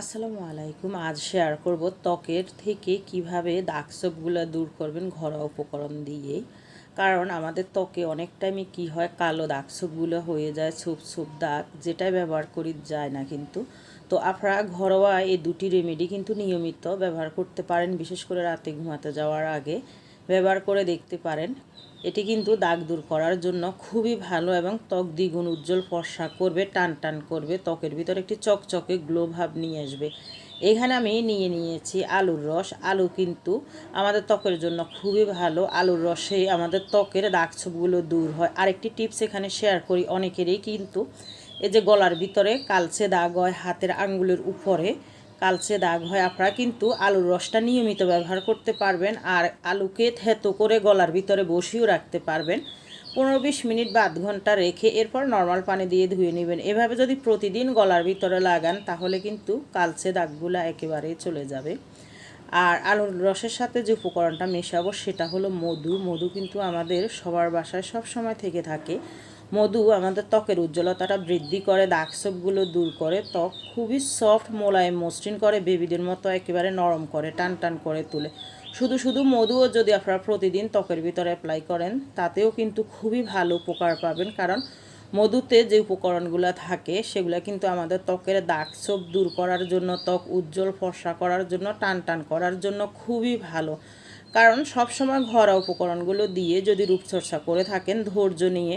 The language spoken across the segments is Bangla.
আসসালামু আলাইকুম। আজ শেয়ার করব ত্বকের থেকে কীভাবে দাগ ছোপগুলো দূর করবেন ঘরোয়া উপকরণ দিয়ে। কারণ আমাদের ত্বকে অনেক টাইমে কি হয়, কালো দাগ ছোপগুলো হয়ে যায়, ছোপ ছোপ দাগ যেটাই ব্যবহার করি যায় না কিন্তু। তো আপনারা ঘরোয়া এই দুটি রেমেডি কিন্তু নিয়মিত ব্যবহার করতে পারেন, বিশেষ করে রাতে ঘুমাতে যাওয়ার আগে। ব্যবহার করে দেখতে পারেন। এটি কিন্তু দাগ দূর করার জন্য খুবই ভালো এবং ত্বক দ্বিগুণ উজ্জ্বল ফর্সা করবে, টান টান করবে, ত্বকের ভিতরে একটি চকচকে গ্লো ভাব নিয়ে আসবে। এখানে আমি নিয়ে নিয়েছি আলুর রস। আলু কিন্তু আমাদের ত্বকের জন্য খুবই ভালো। আলুর রসে আমাদের ত্বকের দাগ ছোপগুলো দূর হয়। আরেকটি টিপস এখানে শেয়ার করি অনেকেরই, কিন্তু এই যে গলার ভিতরে কালচে দাগ হয়, হাতের আঙ্গুলের উপরে কালচে দাগ হয়, আপনারা কিন্তু আলুর রসটা নিয়মিত ব্যবহার করতে পারবেন আর আলুকে থেতো করে গলার ভিতরে বসিয়েও রাখতে পারবেন। পনেরো বিশ মিনিট বা আধ ঘণ্টা রেখে এরপর নর্মাল পানি দিয়ে ধুয়ে নেবেন। এভাবে যদি প্রতিদিন গলার ভিতরে লাগান, তাহলে কিন্তু কালচে দাগগুলো একেবারেই চলে যাবে। আর আলুর রসের সাথে যে উপকরণটা মেশাবো, সেটা হলো মধু। মধু কিন্তু আমাদের সবার বাসায় সব সময় থেকে থাকে। মধু আমাদের ত্বকের উজ্জ্বলতাটা বৃদ্ধি করে, দাগ ছোপগুলো দূর করে। ত্বক খুবই সফট মোলায়েম, মসৃণ করে বেবিদের মতো একেবারে নরম করে, টান টান করে তুলে। শুধু শুধু মধুও যদি আপনারা প্রতিদিন ত্বকের ভিতরে অ্যাপ্লাই করেন, তাতেও কিন্তু খুবই ভালো উপকার পাবেন। কারণ মধুতে যে উপকরণগুলো থাকে, সেগুলো কিন্তু আমাদের ত্বকের দাগ ছোপ দূর করার জন্য, ত্বক উজ্জ্বল, ফর্সা করার জন্য, টান টান করার জন্য খুবই ভালো। কারণ সবসময় ঘরোয়া উপকরণগুলো দিয়ে যদি রূপচর্চা করে থাকেন, ধৈর্য নিয়ে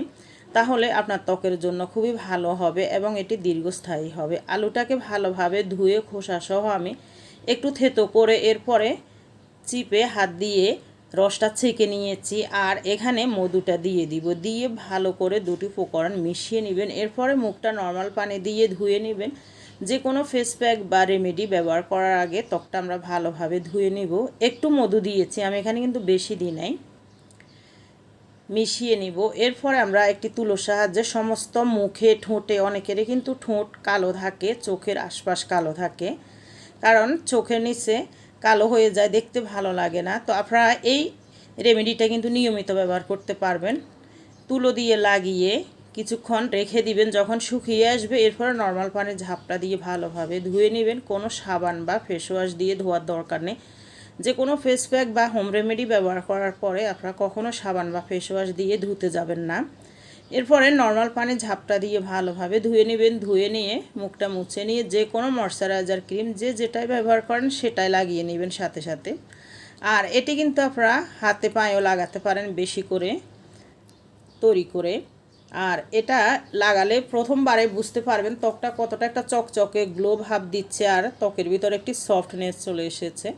তাহলে আপনার ত্বকের জন্য খুবই ভালো হবে এবং এটি দীর্ঘস্থায়ী হবে। আলুটাকে ভালোভাবে ধুয়ে খোসা সহ আমি একটু থেতো করে এরপরে চিপে হাত দিয়ে রসটা ছেঁকে নিয়েছি আর এখানে মধুটা দিয়ে দিব। দিয়ে ভালো করে দুটি উপকরণ মিশিয়ে নেবেন। এরপরে মুখটা নর্মাল পানি দিয়ে ধুয়ে নেবেন। যে কোনো ফেস প্যাক বা রেমেডি ব্যবহার করার আগে ত্বকটা আমরা ভালোভাবে ধুয়ে নেব। একটু মধু দিয়েছি, আমি এখানে কিন্তু বেশি দিই নাই। মিশিয়ে নিব। এরপরে আমরা একটি তুলোর সাহায্যে সমস্ত মুখে, ঠোঁটে, অনেকেরই কিন্তু ঠোঁট কালো থাকে, চোখের আশপাশ কালো থাকে। কারণ চোখের নিচে কালো হয়ে যায়, দেখতে ভালো লাগে না। তো আপনারা এই রেমেডিটা কিন্তু নিয়মিত ব্যবহার করতে পারবেন। তুলো দিয়ে লাগিয়ে কিছুক্ষণ রেখে দিবেন, যখন শুকিয়ে আসবে। এরপরে নর্মাল পানির ঝাপটা দিয়ে ভালোভাবে ধুয়ে নেবেন। কোনো সাবান বা ফেসওয়াশ দিয়ে ধোয়ার দরকার নেই। যে কোনো ফেস প্যাক বা হোম রেমেডি ব্যবহার করার পরে আপনারা কখনও সাবান বা ফেস ওয়াশ দিয়ে ধুতে যাবেন না। এরপরে নর্মাল পানি ঝাপটা দিয়ে ভালোভাবে ধুয়ে নেবেন। ধুয়ে নিয়ে মুখটা মুছে নিয়ে যে কোনো ময়শ্চারাইজার ক্রিম যে যেটাই ব্যবহার করেন সেটাই লাগিয়ে নেবেন সাথে সাথে। আর এটি কিন্তু আপনারা হাতে পায়েও লাগাতে পারেন বেশি করে, তৈরি করে। আর এটা লাগালে প্রথমবারে বুঝতে পারবেন ত্বকটা কতটা একটা চকচকে গ্লো ভাব দিচ্ছে আর ত্বকের ভিতরে একটি সফটনেস চলে এসেছে।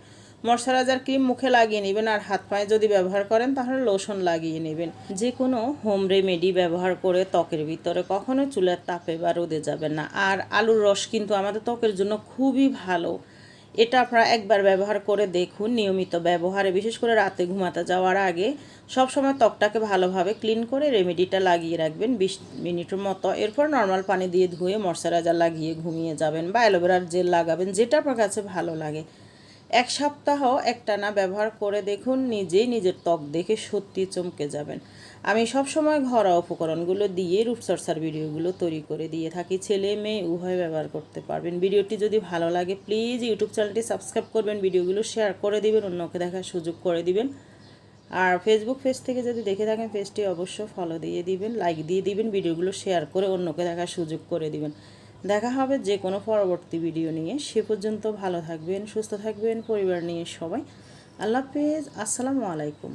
ময়শ্চারাইজার ক্রিম মুখে লাগিয়ে নেবেন আর হাত পায়ে যদি ব্যবহার করেন, তাহলে লোশন লাগিয়ে নেবেন। যে কোনো হোম রেমেডি ব্যবহার করে ত্বকের ভিতরে কখনো চুলের তাপে বা রোদে যাবেন না। আর আলুর রস কিন্তু আমাদের ত্বকের জন্য খুবই ভালো। এটা আপনারা একবার ব্যবহার করে দেখুন, নিয়মিত ব্যবহারে। বিশেষ করে রাতে ঘুমাতে যাওয়ার আগে সব সময় ত্বকটাকে ভালোভাবে ক্লিন করে রেমেডিটা লাগিয়ে রাখবেন বিশ মিনিটের মতো। এরপর নর্মাল পানি দিয়ে ধুয়ে ময়শ্চারাইজার লাগিয়ে ঘুমিয়ে যাবেন বা অ্যালোভেরার জেল লাগাবেন, যেটা আপনার কাছে ভালো লাগে। এক সপ্তাহ একটানা ব্যবহার করে দেখুন, নিজেই নিজের ত্বক দেখে সত্যি চমকে যাবেন। আমি সবসময় ঘরোয়া উপকরণগুলো দিয়ে রূপচর্চার ভিডিওগুলো তৈরি করে দিয়ে থাকি। ছেলে মেয়ে উভয় ব্যবহার করতে পারবেন। ভিডিওটি যদি ভালো লাগে, প্লিজ ইউটিউব চ্যানেলটি সাবস্ক্রাইব করবেন, ভিডিওগুলো শেয়ার করে দিবেন, অন্যকে দেখার সুযোগ করে দিবেন। আর ফেসবুক পেজ থেকে যদি দেখে থাকেন পেজটি অবশ্য ফলো দিয়ে দিবেন লাইক দিয়ে দিবেন, ভিডিওগুলো শেয়ার করে অন্যকে দেখার সুযোগ করে দিবেন। দেখা হবে যে কোনো পরবর্তী ভিডিও নিয়ে। সে পর্যন্ত ভালো থাকবেন, সুস্থ থাকবেন, পরিবার নিয়ে সবাই। আল্লাহ হাফেজ, আসসালামু আলাইকুম।